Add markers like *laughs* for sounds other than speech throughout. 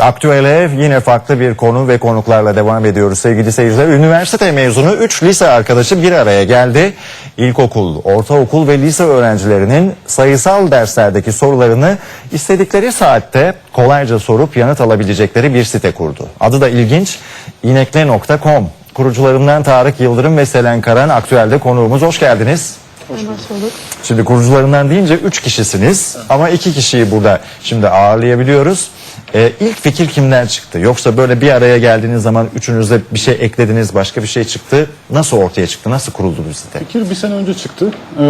Aktüele yine farklı bir konu ve konuklarla devam ediyoruz sevgili seyirciler. Üniversite mezunu 3 lise arkadaşı bir araya geldi. İlkokul, ortaokul ve lise öğrencilerinin sayısal derslerdeki sorularını istedikleri saatte kolayca sorup yanıt alabilecekleri bir site kurdu. Adı da ilginç inekle.com. Kurucularından Tarık Yıldırım ve Selen Karan aktüelde konuğumuz. Hoş geldiniz. Hoş bulduk. Şimdi kurucularından deyince 3 kişisiniz ama 2 kişiyi burada şimdi ağırlayabiliyoruz. Ee, ilk fikir kimden çıktı? Yoksa böyle bir araya geldiğiniz zaman üçünüz de bir şey eklediniz, başka bir şey çıktı. Nasıl ortaya çıktı? Nasıl kuruldu bu site? Fikir bir sene önce çıktı. Ee,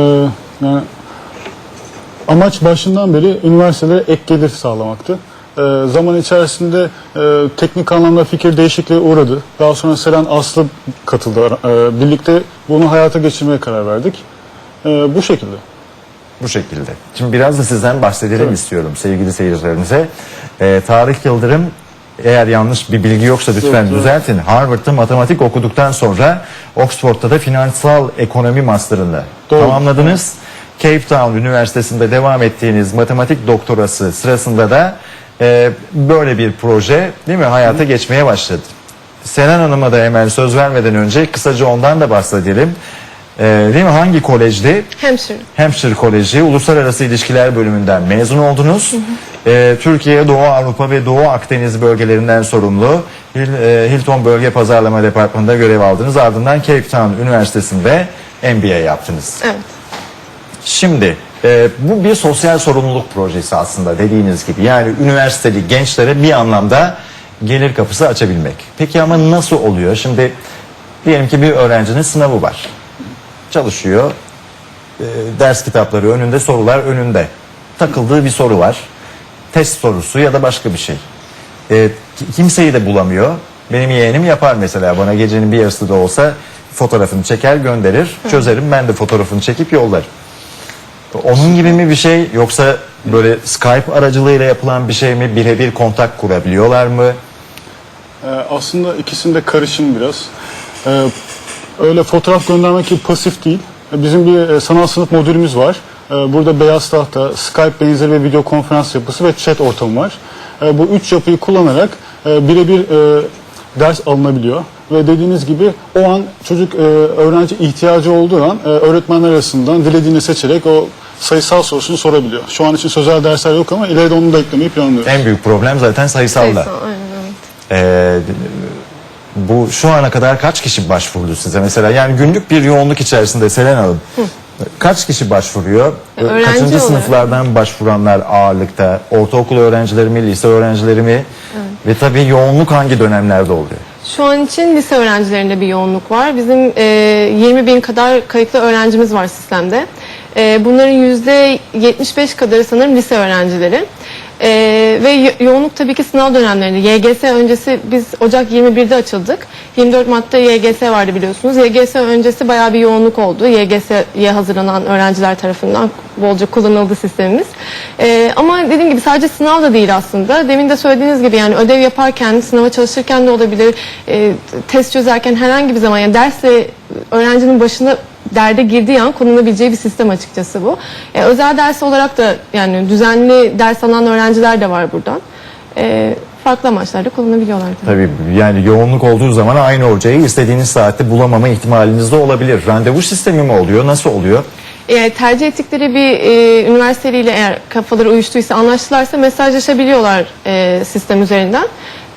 yani amaç başından beri üniversitelere ek gelir sağlamaktı. Ee, zaman içerisinde e, teknik anlamda fikir değişikliğe uğradı. Daha sonra Selen Aslı katıldı. Ee, birlikte bunu hayata geçirmeye karar verdik. Ee, bu şekilde. Bu şekilde. Şimdi biraz da sizden bahsedelim istiyorum sevgili seyircilerimize. Ee, Tarık Yıldırım eğer yanlış bir bilgi yoksa lütfen yok. düzeltin. Harvard'da matematik okuduktan sonra Oxford'da da finansal ekonomi master'ını Doğru. tamamladınız. Cape Town Üniversitesi'nde devam ettiğiniz matematik doktorası sırasında da e, böyle bir proje değil mi hayata geçmeye başladı. Senen Hanım'a da hemen söz vermeden önce kısaca ondan da bahsedelim. E, değil mi? Hangi kolejdi? Hemşire. Hampshire Koleji Uluslararası İlişkiler bölümünden mezun oldunuz. Ee, Türkiye, Doğu Avrupa ve Doğu Akdeniz bölgelerinden sorumlu e, Hilton Bölge Pazarlama Departmanı'nda görev aldınız. Ardından Cape Town Üniversitesi'nde MBA yaptınız. Evet. Şimdi e, bu bir sosyal sorumluluk projesi aslında dediğiniz gibi. Yani üniversiteli gençlere bir anlamda gelir kapısı açabilmek. Peki ama nasıl oluyor? Şimdi diyelim ki bir öğrencinin sınavı var. Çalışıyor. E, ders kitapları önünde, sorular önünde. Takıldığı bir soru var. Test sorusu ya da başka bir şey. E, ki- kimseyi de bulamıyor. Benim yeğenim yapar mesela bana gecenin bir yarısı da olsa fotoğrafını çeker gönderir. Çözerim ben de fotoğrafını çekip yollarım. Onun gibi mi bir şey yoksa böyle Skype aracılığıyla yapılan bir şey mi? Birebir kontak kurabiliyorlar mı? Ee, aslında ikisinde karışım biraz. Ee, öyle fotoğraf göndermek gibi pasif değil. Ee, Bizim bir e, sanal sınıf modülümüz var. Ee, burada beyaz tahta, Skype benzeri ve video konferans yapısı ve chat ortamı var. Bu üç yapıyı kullanarak e, birebir e, ders alınabiliyor. Ve dediğiniz gibi o an çocuk e, öğrenci ihtiyacı olduğu an e, öğretmenler arasından dilediğini seçerek o sayısal sorusunu sorabiliyor. Şu an için sözel dersler yok ama ileride onu da eklemeyi planlıyoruz. En büyük problem zaten sayısalda. Sayısal, aynen evet. Ee, bu şu ana kadar kaç kişi başvurdu size mesela? Yani günlük bir yoğunluk içerisinde Selen Hanım. Kaç kişi başvuruyor? öğrenci Kaçıncı olarak. sınıflardan başvuranlar ağırlıkta? Ortaokul öğrencileri mi, lise öğrencileri mi? Ve tabii yoğunluk hangi dönemlerde oluyor? Şu an için lise öğrencilerinde bir yoğunluk var. Bizim e, 20 bin kadar kayıtlı öğrencimiz var sistemde. E, bunların yüzde 75 kadarı sanırım lise öğrencileri. E, ve yo- yoğunluk tabii ki sınav dönemlerinde. YGS öncesi biz Ocak 21'de açıldık. 24 Mart'ta YGS vardı biliyorsunuz. YGS öncesi bayağı bir yoğunluk oldu. YGS'ye hazırlanan öğrenciler tarafından bolca kullanıldı sistemimiz. E, ama dediğim gibi sadece sınav da değil aslında. Demin de söylediğiniz gibi yani ödev yaparken, sınava çalışırken de olabilir. E, test çözerken herhangi bir zaman yani dersle öğrencinin başına derde girdiği an konulabileceği bir sistem açıkçası bu. E, özel ders olarak da yani düzenli ders alan öğrenciler de var buradan. E, farklı amaçlarda kullanabiliyorlar tabii. Yani yoğunluk olduğu zaman aynı hocayı istediğiniz saatte bulamama ihtimaliniz de olabilir. Randevu sistemi mi oluyor? Nasıl oluyor? Eğer tercih ettikleri bir e, üniversiteyle eğer kafaları uyuştuysa anlaştılarsa mesajlaşabiliyorlar e, sistem üzerinden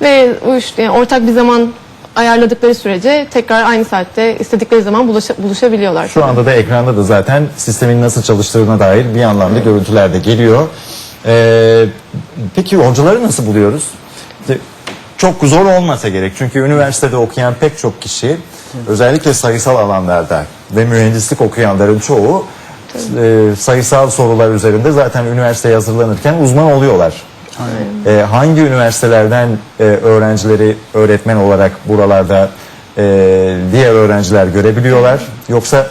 ve uyuş, yani ortak bir zaman ayarladıkları sürece tekrar aynı saatte istedikleri zaman bulaşa- buluşabiliyorlar. Şu anda da ekranda da zaten sistemin nasıl çalıştığına dair bir anlamda görüntüler de geliyor. Ee, peki hocaları nasıl buluyoruz? Çok zor olmasa gerek çünkü üniversitede okuyan pek çok kişi özellikle sayısal alanlarda ve mühendislik okuyanların çoğu e, sayısal sorular üzerinde zaten üniversiteye hazırlanırken uzman oluyorlar. Ee, hangi üniversitelerden e, öğrencileri öğretmen olarak buralarda e, diğer öğrenciler görebiliyorlar? Yoksa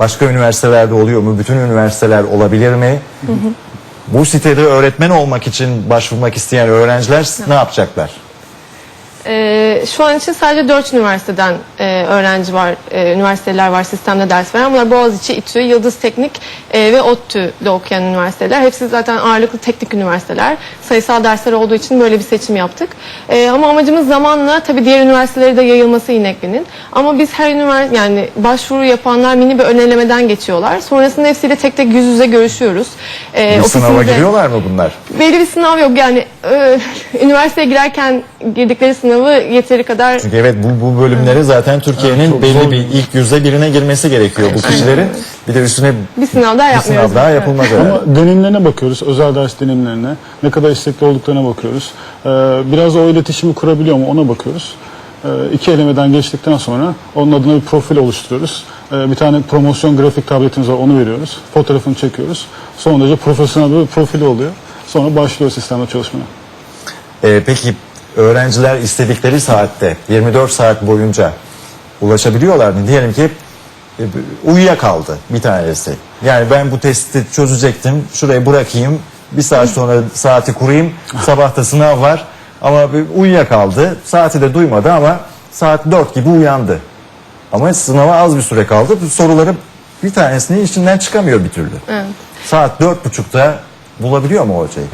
başka üniversitelerde oluyor mu? Bütün üniversiteler olabilir mi? Bu sitede öğretmen olmak için başvurmak isteyen öğrenciler ne yapacaklar? Ee, şu an için sadece 4 üniversiteden e, öğrenci var, e, üniversiteler var sistemde ders veren. Bunlar Boğaziçi, İTÜ, Yıldız Teknik e, ve ODTÜ'de okuyan üniversiteler. Hepsi zaten ağırlıklı teknik üniversiteler. Sayısal dersler olduğu için böyle bir seçim yaptık. E, ama amacımız zamanla tabii diğer üniversitelere de yayılması İnekli'nin. Ama biz her üniversite yani başvuru yapanlar mini bir önelemeden geçiyorlar. Sonrasında hepsiyle tek tek yüz yüze görüşüyoruz. E, Bir sınava ofisimizde- giriyorlar mı bunlar? Belli bir sınav yok yani e, *laughs* üniversiteye girerken girdikleri sınavı yeteri kadar Çünkü evet bu, bu bölümlere zaten Türkiye'nin çok belli zor. bir ilk yüzde birine girmesi gerekiyor bu kişilerin. Bir de üstüne bir sınav daha bir yapmıyoruz. sınav daha Evet. yapılmaz. Ama deneyimlerine bakıyoruz, özel ders deneyimlerine. Ne kadar istekli olduklarına bakıyoruz. Ee, biraz o iletişimi kurabiliyor mu ona bakıyoruz. Ee, iki elemeden geçtikten sonra onun adına bir profil oluşturuyoruz. Ee, bir tane promosyon grafik tabletimiz var, onu veriyoruz. Fotoğrafını çekiyoruz. Son derece profesyonel bir profili oluyor. Sonra başlıyor sistemde çalışmaya. Ee, peki öğrenciler istedikleri saatte 24 saat boyunca ulaşabiliyorlar mı? Diyelim ki e, uyuyakaldı bir tanesi. Yani ben bu testi çözecektim. Şuraya bırakayım. Bir saat sonra saati kurayım. Sabahta sınav var. Ama uyuyakaldı. Saati de duymadı ama saat 4 gibi uyandı. Ama sınava az bir süre kaldı. Soruları bir tanesinin içinden çıkamıyor bir türlü. Saat dört buçukta bulabiliyor mu hocayı?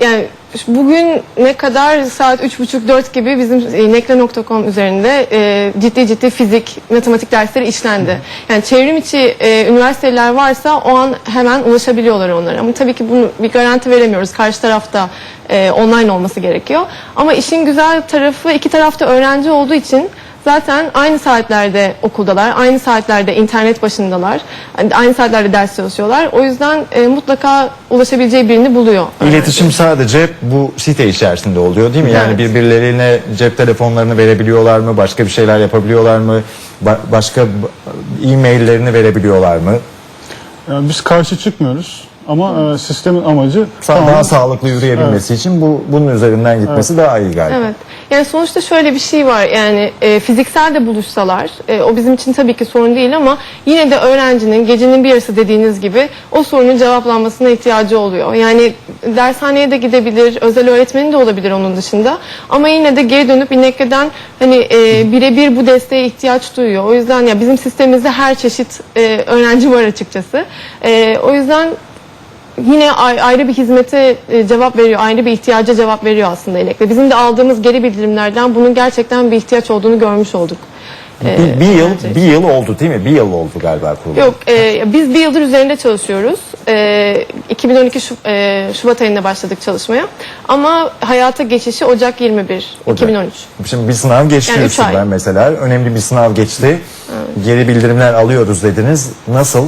Yani bugün ne kadar saat 3.30-4 gibi bizim e, nekle.com üzerinde e, ciddi ciddi fizik, matematik dersleri işlendi. Yani çevrim içi e, üniversiteler varsa o an hemen ulaşabiliyorlar onlara. Ama tabii ki bunu bir garanti veremiyoruz. Karşı tarafta e, online olması gerekiyor. Ama işin güzel tarafı iki tarafta öğrenci olduğu için Zaten aynı saatlerde okuldalar, aynı saatlerde internet başındalar, aynı saatlerde ders çalışıyorlar. O yüzden e, mutlaka ulaşabileceği birini buluyor. İletişim sadece bu site içerisinde oluyor değil mi? Yani Evet. birbirlerine cep telefonlarını verebiliyorlar mı? Başka bir şeyler yapabiliyorlar mı? Ba- başka b- e-maillerini verebiliyorlar mı? Yani biz karşı çıkmıyoruz ama e, sistemin amacı Sa- Daha sağlıklı yürüyebilmesi için bu bunun üzerinden gitmesi daha iyi galiba. Evet. Yani sonuçta şöyle bir şey var. Yani e, fiziksel de buluşsalar, e, o bizim için tabii ki sorun değil ama yine de öğrencinin gecenin bir yarısı dediğiniz gibi o sorunun cevaplanmasına ihtiyacı oluyor. Yani dershaneye de gidebilir, özel öğretmeni de olabilir onun dışında. Ama yine de geri dönüp İnekli'den hani e, birebir bu desteğe ihtiyaç duyuyor. O yüzden ya bizim sistemimizde her çeşit e, öğrenci var açıkçası. E, o yüzden yine ay- ayrı bir hizmete e, cevap veriyor, ayrı bir ihtiyaca cevap veriyor aslında İnekli. Bizim de aldığımız geri bildirimlerden bunun gerçekten bir ihtiyaç olduğunu görmüş olduk. Bir, bir yıl öğrenci. bir yıl oldu değil mi? Bir yıl oldu galiba kurulu. Yok, e, biz bir yıldır üzerinde çalışıyoruz. E, 2012 Şub- e, Şubat ayında başladık çalışmaya. Ama hayata geçişi Ocak 21, Ocak. 2013. Şimdi bir sınav geçti Yani üstünden mesela. Önemli bir sınav geçti. Geri bildirimler alıyoruz dediniz. Nasıl?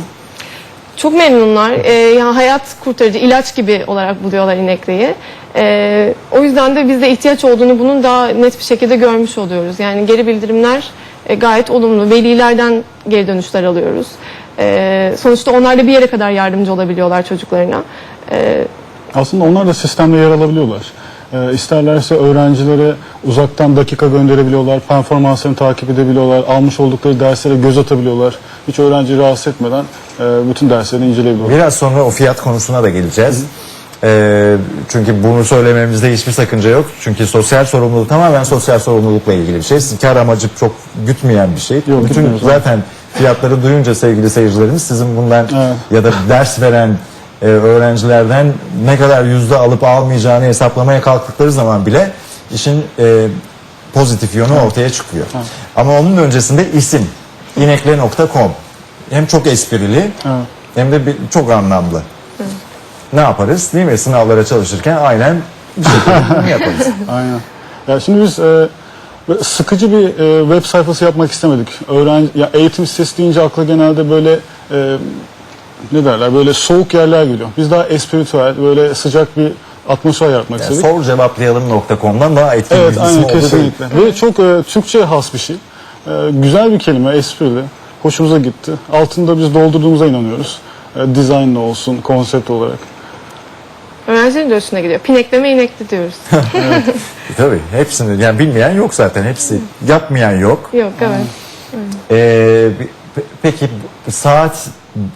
Çok memnunlar. Ee, ya hayat kurtarıcı, ilaç gibi olarak buluyorlar inekliği. Ee, o yüzden de bizde ihtiyaç olduğunu bunun daha net bir şekilde görmüş oluyoruz. Yani geri bildirimler e, gayet olumlu. Velilerden geri dönüşler alıyoruz. Ee, sonuçta onlar da bir yere kadar yardımcı olabiliyorlar çocuklarına. Ee, Aslında onlar da sistemde yer alabiliyorlar. Ee, isterlerse öğrencilere uzaktan dakika gönderebiliyorlar, performanslarını takip edebiliyorlar, almış oldukları derslere göz atabiliyorlar. Hiç öğrenciyi rahatsız etmeden e, bütün derslerini inceleyebiliyorlar. Biraz sonra o fiyat konusuna da geleceğiz. Ee, çünkü bunu söylememizde hiçbir sakınca yok. Çünkü sosyal sorumluluk tamamen sosyal sorumlulukla ilgili bir şey. Kar amacı çok gütmeyen bir şey. Bütün gütmüyoruz. zaten fiyatları duyunca sevgili seyircilerimiz sizin bundan Evet. ya da ders veren e, öğrencilerden ne kadar yüzde alıp almayacağını hesaplamaya kalktıkları zaman bile işin e, pozitif yönü ortaya çıkıyor. Ama onun öncesinde isim inekle.com hem çok esprili Evet. hem de bir, çok anlamlı. Ne yaparız değil mi? Sınavlara çalışırken aynen bir şekilde bunu *laughs* yaparız. Aynen. Ya şimdi biz e, sıkıcı bir e, web sayfası yapmak istemedik. Öğrenci, ya eğitim sitesi deyince akla genelde böyle e, ne derler böyle soğuk yerler geliyor. Biz daha espritüel böyle sıcak bir atmosfer yaratmak Yani istedik. sorcevaplayalım.com'dan daha etkili Evet bir isim aynen oldu kesinlikle. Ve çok e, Türkçe'ye has bir şey. E, güzel bir kelime, esprili. Hoşumuza gitti. Altında biz doldurduğumuza inanıyoruz. E, dizaynla olsun, konsept olarak. öğrencilerin de hoşuna gidiyor. Pinekleme inekli diyoruz. *laughs* değil. Tabii hepsini yani bilmeyen yok zaten hepsi. Yapmayan yok. Yok evet. Ee, pe- peki saat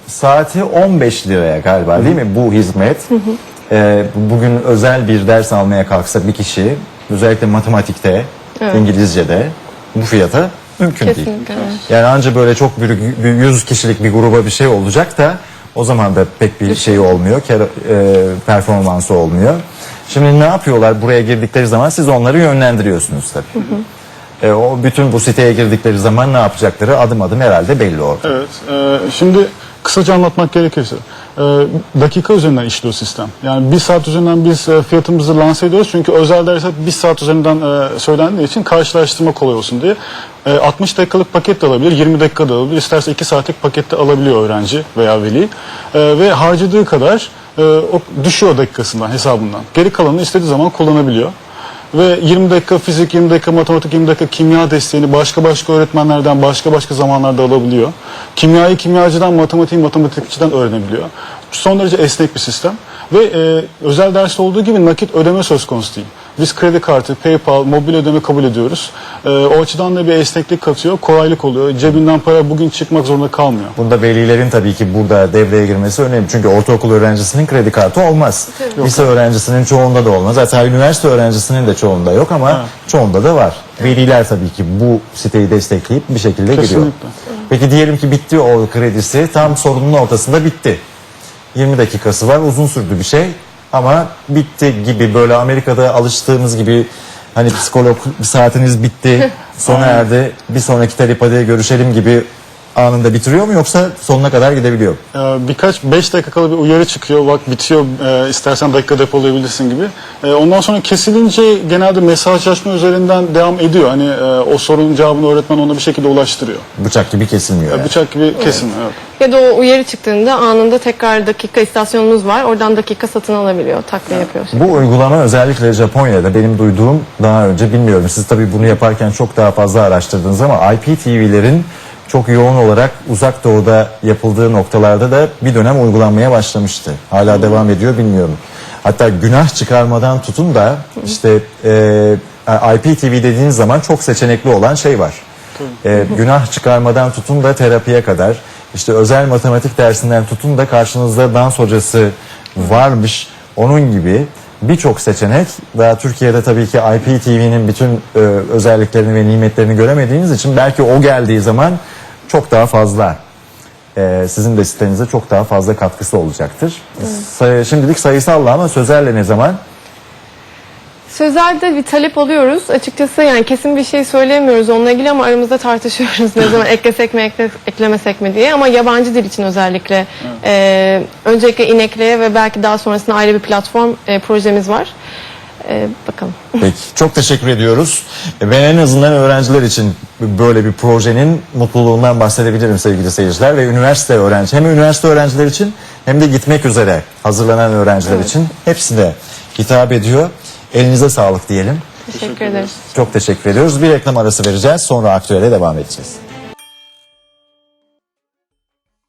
saati 15 liraya galiba değil mi bu hizmet? Ee, bugün özel bir ders almaya kalksa bir kişi özellikle matematikte İngilizce'de bu fiyata mümkün değil. Kesinlikle. evet. Yani anca böyle çok büyük, bir 100 kişilik bir gruba bir şey olacak da o zaman da pek bir şey olmuyor, kar, e, performansı olmuyor. Şimdi ne yapıyorlar buraya girdikleri zaman siz onları yönlendiriyorsunuz tabii. E, o bütün bu siteye girdikleri zaman ne yapacakları adım adım herhalde belli orada. Evet. e, şimdi kısaca anlatmak gerekirse e, dakika üzerinden işliyor sistem. Yani bir saat üzerinden biz e, fiyatımızı lanse ediyoruz. Çünkü özel ders bir saat üzerinden e, söylendiği için karşılaştırma kolay olsun diye. E, 60 dakikalık paket de alabilir, 20 dakika da alabilir. İsterse 2 saatlik pakette alabiliyor öğrenci veya veli. E, ve harcadığı kadar e, o düşüyor dakikasından, hesabından. Geri kalanını istediği zaman kullanabiliyor. Ve 20 dakika fizik, 20 dakika matematik, 20 dakika kimya desteğini başka başka öğretmenlerden başka başka zamanlarda alabiliyor. Kimyayı kimyacıdan, matematiği matematikçiden öğrenebiliyor. Son derece esnek bir sistem. Ve e, özel derste olduğu gibi nakit ödeme söz konusu değil. Biz kredi kartı, PayPal, mobil ödeme kabul ediyoruz. E, o açıdan da bir esneklik katıyor, kolaylık oluyor. Cebinden para bugün çıkmak zorunda kalmıyor. Bunda velilerin tabii ki burada devreye girmesi önemli. Çünkü ortaokul öğrencisinin kredi kartı olmaz. Lise öğrencisinin çoğunda da olmaz. Hatta üniversite öğrencisinin de çoğunda yok ama çoğunda da var. Veliler tabii ki bu siteyi destekleyip bir şekilde giriyor. Kesinlikle. Peki diyelim ki bitti o kredisi tam sorunun ortasında bitti. 20 dakikası var uzun sürdü bir şey ama bitti gibi böyle Amerika'da alıştığımız gibi hani psikolog bir saatiniz bitti *laughs* sona erdi bir sonraki terapide görüşelim gibi anında bitiriyor mu yoksa sonuna kadar gidebiliyor mu? Ee, birkaç 5 dakikalı bir uyarı çıkıyor. Bak bitiyor e, istersen dakika depolayabilirsin gibi. E, ondan sonra kesilince genelde mesajlaşma üzerinden devam ediyor. Hani e, o sorunun cevabını öğretmen ona bir şekilde ulaştırıyor. Bıçak gibi kesilmiyor. yani. Bıçak gibi kesin. Evet. Ya da o uyarı çıktığında anında tekrar dakika istasyonumuz var. Oradan dakika satın alabiliyor. Takviye yapıyor. Bu uygulama özellikle Japonya'da benim duyduğum daha önce bilmiyorum. Siz tabii bunu yaparken çok daha fazla araştırdınız ama IPTV'lerin çok yoğun olarak uzak doğuda yapıldığı noktalarda da bir dönem uygulanmaya başlamıştı. Hala devam ediyor bilmiyorum. Hatta günah çıkarmadan tutun da işte e, IPTV dediğiniz zaman çok seçenekli olan şey var. E, günah çıkarmadan tutun da terapiye kadar işte özel matematik dersinden tutun da karşınızda dans hocası varmış onun gibi birçok seçenek daha Türkiye'de tabii ki IPTV'nin bütün e, özelliklerini ve nimetlerini göremediğiniz için belki o geldiği zaman çok daha fazla e, sizin de sitenize çok daha fazla katkısı olacaktır. Say- şimdilik sayısalla ama sözlerle ne zaman? Sözelde bir talep alıyoruz. Açıkçası yani kesin bir şey söyleyemiyoruz onunla ilgili ama aramızda tartışıyoruz ne zaman eklesek mi ekle- eklemesek mi diye. Ama yabancı dil için özellikle e, öncelikle İnekle'ye ve belki daha sonrasında ayrı bir platform e, projemiz var. E, bakalım. Peki çok teşekkür ediyoruz. Ben en azından öğrenciler için böyle bir projenin mutluluğundan bahsedebilirim sevgili seyirciler ve üniversite öğrenci hem üniversite öğrenciler için hem de gitmek üzere hazırlanan öğrenciler için hepsine hitap ediyor. Elinize sağlık diyelim. Teşekkür ederiz. Çok teşekkür ediyoruz. Bir reklam arası vereceğiz. Sonra aktüele devam edeceğiz.